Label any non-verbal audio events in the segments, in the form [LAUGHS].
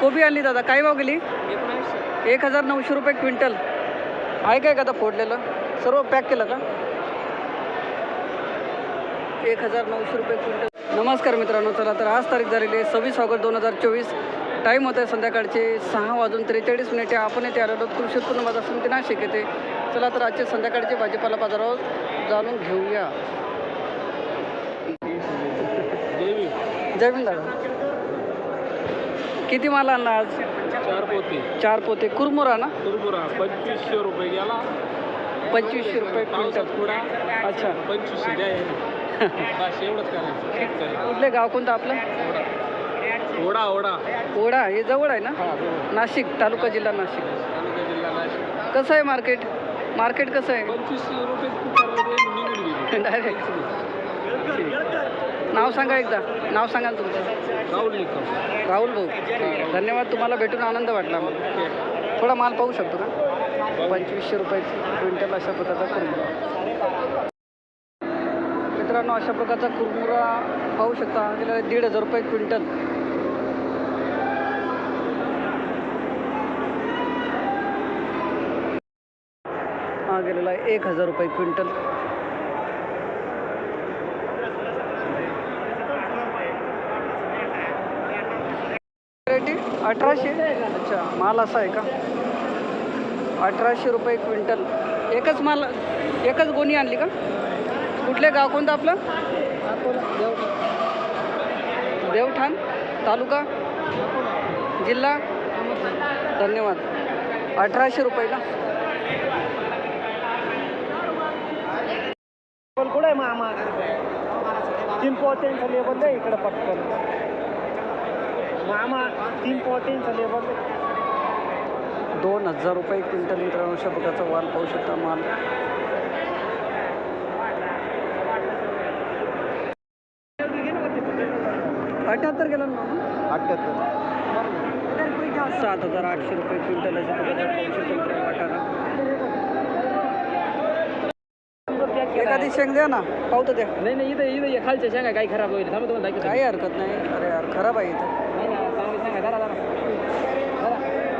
कोबी आणली दादा काय भाव गेली? एक हजार नऊशे रुपये क्विंटल. आहे काय का आता फोडलेलं? सर्व पॅक केलं का? एक हजार नऊशे रुपये क्विंटल. नमस्कार मित्रांनो चला तर आज तारीख झालेली आहे सव्वीस ऑगस्ट दोन हजार चोवीस. टाईम होत आहे संध्याकाळचे सहा वाजून त्रेचाळीस मिनिटे. आपण येथे आलेलो कृषी उत्पन्न बाजार समिती नाशिक येते चला तर आजचे संध्याकाळचे भाजीपाला बाजारावर जाणून घेऊया. जय भीम दादा. किती माल आणला आज? चार पोते. चार पोते. कुरमुरा ना? कुरमुरा पंचवीसशे रुपये गेला. पंचवीसशे रुपये क्विंटल. थोडा अच्छा. पंचवीसशे द्या बस एवढंच करायचं शेतकरी. कुठले गाव कोणतं आपलं? ओढा ओढा. ओढा हे जवळ आहे ना? हा बरोबर नाशिक तालुका जिल्हा नाशिक. तालुका जिल्हा नाशिक. कसं आहे मार्केट? मार्केट कसं आहे? पंचवीसशे रुपये निघून गेली. डायरेक्ट [LAUGHS] नाव सांगा एकदा. नाव सांगा ना तुमचं. राहुल राहुल भाऊ. धन्यवाद तुम्हाला भेटून आनंद वाटला. मला थोडा माल पाहू शकतो का पंचवीसशे रुपये क्विंटल अशा प्रकारचा कुरमुरा. मित्रांनो अशा प्रकारचा कुरमुरा पाहू शकता. गेला दीड हजार रुपये क्विंटल. हा गेलेला आहे एक हजार रुपये क्विंटल. व्हरायटी अठराशे? अच्छा माल असा आहे का? अठराशे रुपये क्विंटल. एकच माल एकच गोणी आणली का? कुठले गाव कोणतं आपलं? देवठाण तालुका? जिल्हा? धन्यवाद. अठराशे रुपये का? कुठे आहे मामा? तीन पोत्यांचं लेबल इकडं पटकन. मामा तीन पोत्यांचं लेबल दोन हजार रुपये क्विंटल मित्रांनो अशा प्रकारचा माल पाहू शकता माल. अठ्याहत्तर गेला ना मामा? अठ्ठ्याहत्तर सात हजार आठशे रुपये क्विंटल एखादी शेंग द्या ना पावतं द्या. नाही नाही इथं इथं खालच्या शेंगा काही खराब होईल. थांबा तुम्हाला दाखवतो. काही हरकत नाही. अरे यार खराब आहे इथं.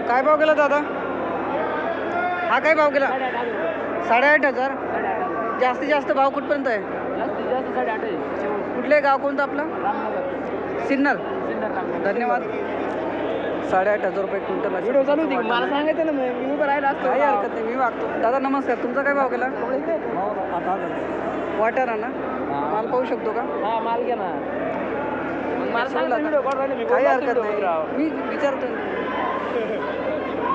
काय भाव गेला दादा? हा काय भाव गेला? साडेआठ हजार? जास्तीत जास्त भाव कुठपर्यंत आहे? कुठले गाव कोणतं आपलं? सिन्नर. धन्यवाद. साडेआठ हजार रुपये क्विंटल व्हिडिओ चालू होती मला. सांगायचं ना मी उभं राहिला असतो. काही हरकत नाही मी वागतो. दादा नमस्कार. तुमचा काय भाव गेला? वाटाणा. ना? माल पाहू शकतो का? हा माल घ्या ना. मला सांग काही हरकत. नाही. मी विचारतो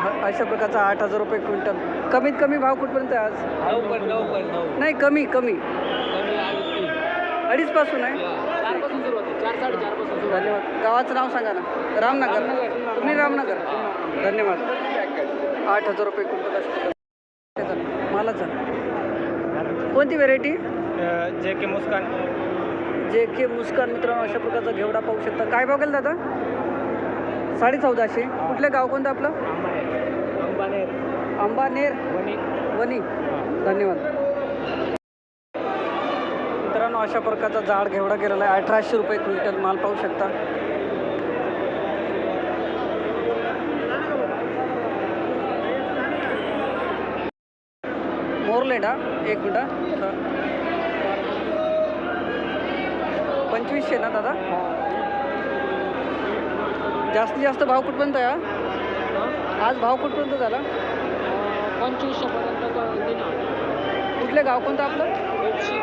ह- अशा प्रकारचा आठ हजार रुपये क्विंटल. कमीत कमी भाव कुठपर्यंत आहे आज? नाही कमी कमी. अडीच पासून आहे? धन्यवाद. गावाचं नाव सांगा ना. रामनगर. तुम्ही रामनगर? धन्यवाद. आठ हजार रुपये क्विंटल असतो मालाचा कोणती व्हेरायटी जे के मुस्कान. जे के मुस्कान मित्रांनो अशा प्रकारचा घेवडा पाहू शकता. काय भाव गेला दादा? साडे चौदाशे कुठलं गाव कोणतं आपलं? अंबानेर. अंबानेर वणी. धन्यवाद. मित्रांनो अशा प्रकारचा जाड घेवडा गेलेला आहे. अठराशे रुपये क्विंटल माल पाहू शकता. मोरलेडा हा? एक मिनटा हा. पंचवीसशे ना दादा? जास्तीत जास्त भाव कुठपर्यंत आहे हा? आज भाव कुठपर्यंत झाला? पंचवीसशे पर्यंत कुठले गाव कोणतं आपलं? कोपशी.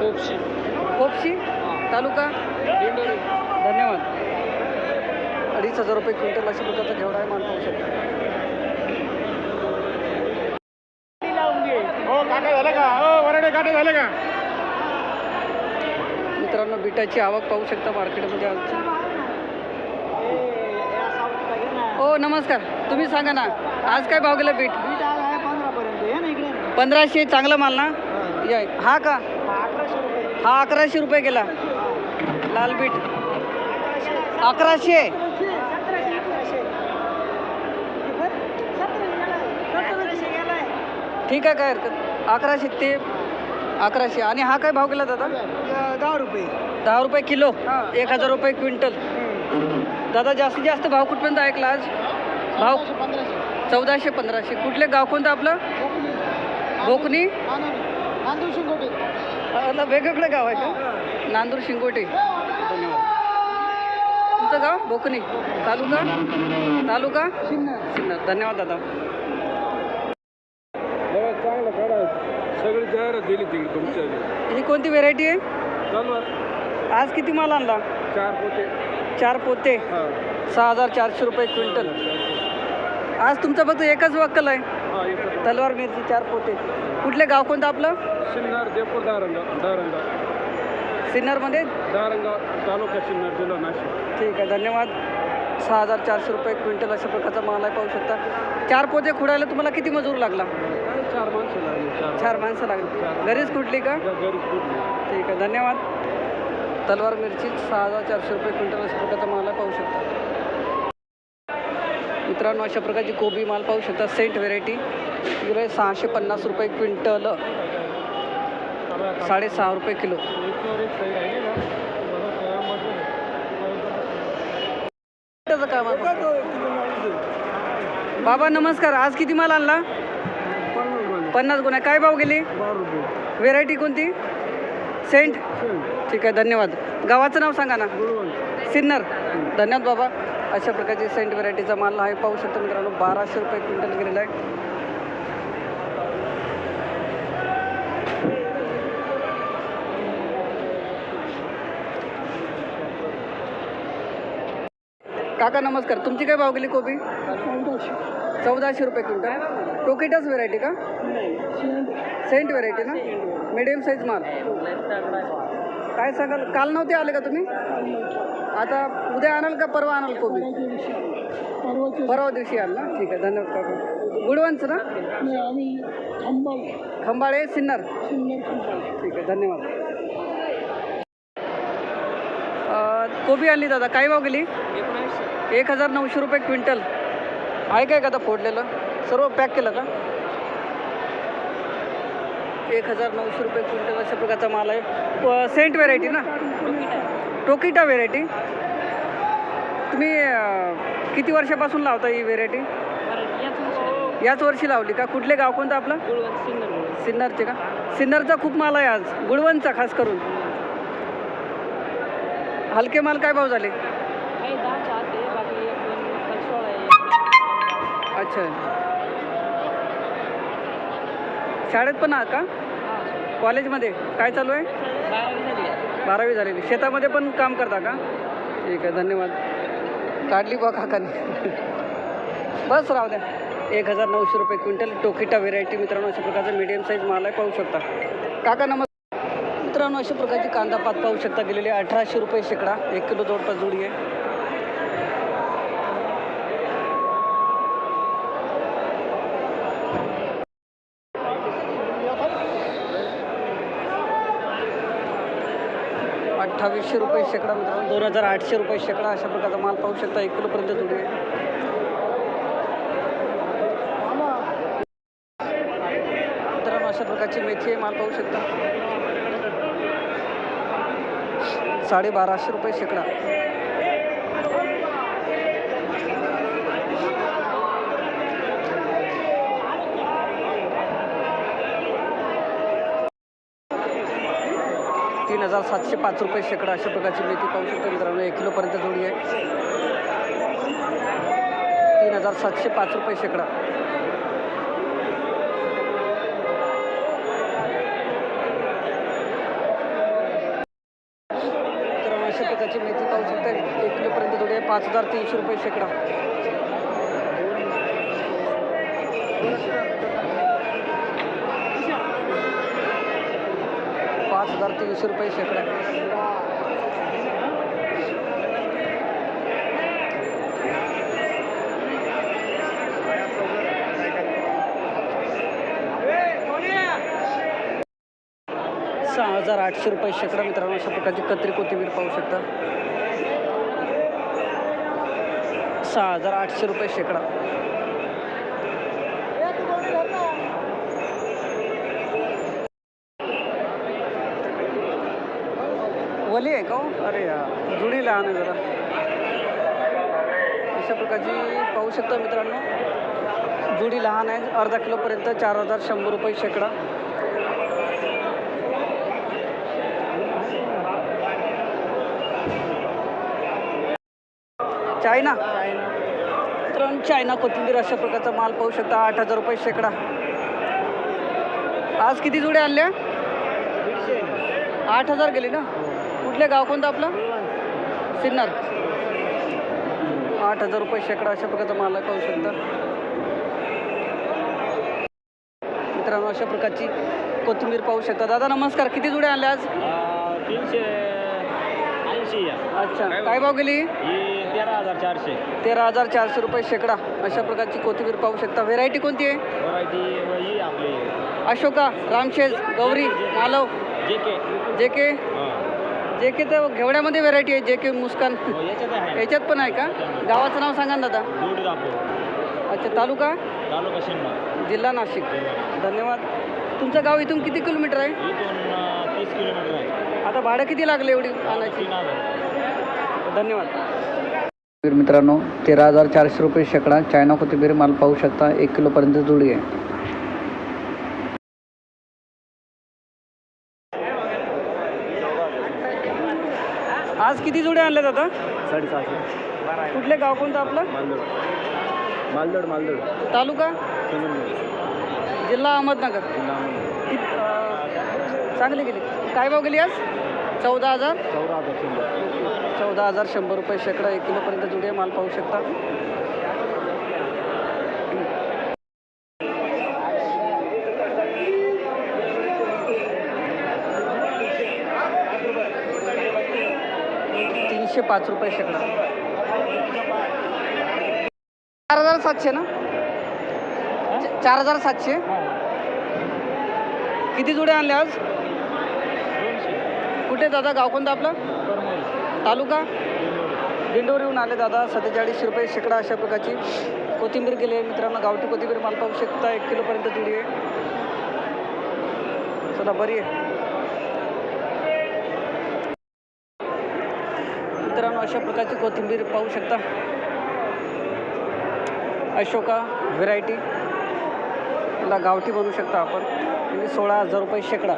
कोपशी. खोपशी तालुका? धन्यवाद. अडीच हजार रुपये क्विंटल अशा प्रकारचा घेवडा आहे माल पाहू शकता. हो काटे झाले का? हो वराडे काटे झाले का? मित्रांनो बिटाची आवक पाहू शकता मार्केटमध्ये आजची हो नमस्कार. तुम्ही सांगा ना आज काय भाव गेला बीट? पंधराशे चांगला माल ना? या हा का? हा अकराशे रुपये. गेला. लाल बीट. अकराशे? ठीक आहे काय हरकत. अकराशे ते अकराशे. आणि हा काय भाव गेला दादा? दहा रुपये. दहा रुपये किलो. एक हजार रुपये क्विंटल. दादा जास्तीत जास्त भाव कुठपर्यंत ऐकला आज? भाव? चौदाशे पंधराशे. कुठले गाव कोणतं आपलं? बोकनी आता वेगवेगळं गाव आहे का? नांदूर शिंगोटे. धन्यवाद तुमचं गाव? बोकनी तालुका? तालुका? सिन्नर धन्यवाद दादा चांगलं काढा दिली तिकडे तुमच्या ही कोणती व्हेरायटी आहे? चालू आज किती माल आणला? चार पोते. चार पोते? हा. सहा हजार चारशे रुपये क्विंटल. आज तुमचं फक्त एकच वक्कल आहे. हा तलवार मिरची चार पोते. कुठले गाव कोणतं आपलं? सिन्नर देपूर दारंगा दारंगा सिन्नरमध्ये? दारंगा तालुका सिन्नर जिल्हा नाशिक. ठीक आहे धन्यवाद. सहा हजार चारशे रुपये क्विंटल अशा प्रकारचा माल आहे पाहू शकता. चार पोते खुडायला तुम्हाला किती मजूर लागला? चार माणसं लागली चार माणसं लागली. घरीच कुठली का? ठीक आहे धन्यवाद. तलवार मिरची सहा हजार चारशे रुपये क्विंटल अशा प्रकारचा माल आहे पाहू शकता. मित्रांनो अशा प्रकारची कोबी माल पाहू शकता सेंट व्हेरायटी. किलो सहाशे पन्नास रुपये क्विंटल. साडेसहा रुपये किलो इथवर एक सही राहिली ना मला काय म्हटलं त्याचं बाबा बाबा नमस्कार. आज किती माल आणला? पन्नास गुन्हे काय भाव गेली? व्हेरायटी कोणती? सेंट ठीक आहे धन्यवाद. गावाचं नाव सांगा ना. सिन्नर. धन्यवाद बाबा. अशा प्रकारची सेंट व्हरायटीचा माल आहे. पाहू शकता मित्रांनो बाराशे रुपये क्विंटल गेलेला आहे. काका नमस्कार. तुमची काय भाव गेली कोबी? चौदाशे. रुपये क्विंटल. टोकेटाच व्हेरायटी का? सेंट. व्हेरायटी ना? मिडियम साईज माल. काय सांगाल? काल नव्हते आले का तुम्ही? आता उद्या आणाल का परवा आणाल कोबी? परवा दिवशी आल. ना? ठीक आहे धन्यवाद काका. गुडवंच ना? खंबाळे. सिन्नर. ठीक आहे धन्यवाद. कोबी आणली दादा काय भाव गेली? एक हजार नऊशे रुपये क्विंटल. आहे काय का आता फोडलेलं? सर्व पॅक केलं का? एक हजार नऊशे रुपये क्विंटल अशा प्रकारचा माल आहे. सेंट व्हेरायटी ना? Tokita variety. तुम्ही किती वर्षापासून लावता ही व्हेरायटी? याच वर्षी लावली का? कुठले गाव कोणतं आपलं? सिन्नरचे का? सिन्नरचा खूप माल आहे आज गुळवणचा खास करून. हलके माल काय भाव झाले? अच्छा. शाळेत पण आहात का? कॉलेजमध्ये? काय चालू आहे? बारावी झालेली. शेतामध्ये पण काम करता का? ठीक आहे धन्यवाद. काढली बा काकाने बस राहू द्या. एक हजार नऊशे रुपये क्विंटल टोकिटा व्हेरायटी मित्रांनो अशा प्रकारचा मीडियम साईज माल आहे पाहू शकता. काका नमस्कार. मित्रांनो अशा प्रकारची कांदा पात पाहू शकता. गेलेली अठराशे रुपये शेकडा. एक किलो जवळपास जोडी आहे. अठ्ठावीसशे रुपये शेकडा मित्रांनो. दोन हजार आठशे रुपये शेकडा अशा प्रकारचा माल पाहू शकता. एक किलोपर्यंत जोडी आहे. मित्रांनो अशा प्रकारची मेथी आहे. माल पाहू शकता. साडेबाराशे रुपये शेकडा. तीन हजार सातशे पाच रुपये शेकडा अशा प्रकारची मेथी पाहू शकतो मित्रांनो. एक किलोपर्यंत जोडी आहे. तीन हजार सातशे पाच रुपये शेकडा. पाच हजार तीनशे रुपये शेकडा. पाच हजार तीनशे रुपये शेकडा. सहा हजार आठशे रुपये शेकडा मित्रांनो अशा प्रकारची कत्री कोथिंबीर पाहू शकता. सहा हजार आठशे रुपये शेकडा. वली आहे का हो? अरे यार जुडी लहान आहे जरा. अशा प्रकारची पाहू शकता मित्रांनो. जुडी लहान आहे अर्धा किलोपर्यंत चार हजार शंभर रुपये शेकडा. चायना? मित्रांनो चायना कोथिंबीर अशा प्रकारचा माल पाहू शकता. आठ हजार रुपये शेकडा. आज किती जुड्या आणल्या? आठ हजार गेली ना? कुठले गाव कोणतं आपलं? सिन्नर. आठ हजार रुपये शेकडा अशा प्रकारचा माल पाहू शकता. मित्रांनो अशा प्रकारची कोथिंबीर पाहू शकता. दादा नमस्कार. किती जुड्या आणल्या आज? तीनशे ऐंशी अच्छा. काय भाव गेली? तेरा हजार चारशे. तेरा हजार चारशे रुपये शेकडा अशा प्रकारची कोथिंबीर पाहू शकता. व्हेरायटी कोणती आहे? व्हरायटी ही आपली. अशोका रामशेज गौरी मालव. जे के. जे के? जे के तर घेवड्यामध्ये व्हेरायटी आहे जे के मुस्कान. याच्यात आहे. याच्यात पण आहे का? गावाचं नाव सांगा ना दादा. दूध दाखव अच्छा तालुका? तालुका शिन्नर जिल्हा नाशिक. धन्यवाद. तुमचं गाव इथून किती किलोमीटर आहे? इथून अं, तीस किलोमीटर आहे. आता भाडं किती लागलं एवढी आणायची? तीन हजार. धन्यवाद. मित्रांनो तेरा हजार चारशे रुपये शेकडा चायना कोथिंबीर माल पाहू शकता एक किलोपर्यंत जुडी आहे. आज किती जुड्या आणल्यात आता? साडेसहाशे. कुठले गाव कोणतं आपलं? मालदड. मालदड मालदड. तालुका? जिल्हा अहमदनगर. चांगली गेली. काय भाव गेली आज? चौदा हजार? चौदा हजार शंभर. चौदा हजार शंभर रुपये शेकडा एक किलोपर्यंत जुडी माल पाहू शकता. तीनशे पाच रुपये शेकडा. चार हजार सातशे ना? चार हजार सातशे? किती जुड्या आणल्या आज? कुठे दादा? गाव कोणतं आपलं? तालुका? दिंडोरीहून आले दादा सत्तेचाळीस रुपये शेकडा अशा प्रकारची. कोथिंबीर गेली आहे मित्रांनो गावठी कोथिंबीर माल पाहू शकता एक किलोपर्यंत जुडी आहे. चला बरी आहे. मित्रांनो अशा प्रकारची कोथिंबीर पाहू शकता. अशोका व्हेरायटी. याला गावठी बनवू शकता आपण. म्हणजे सोळा हजार रुपये शेकडा.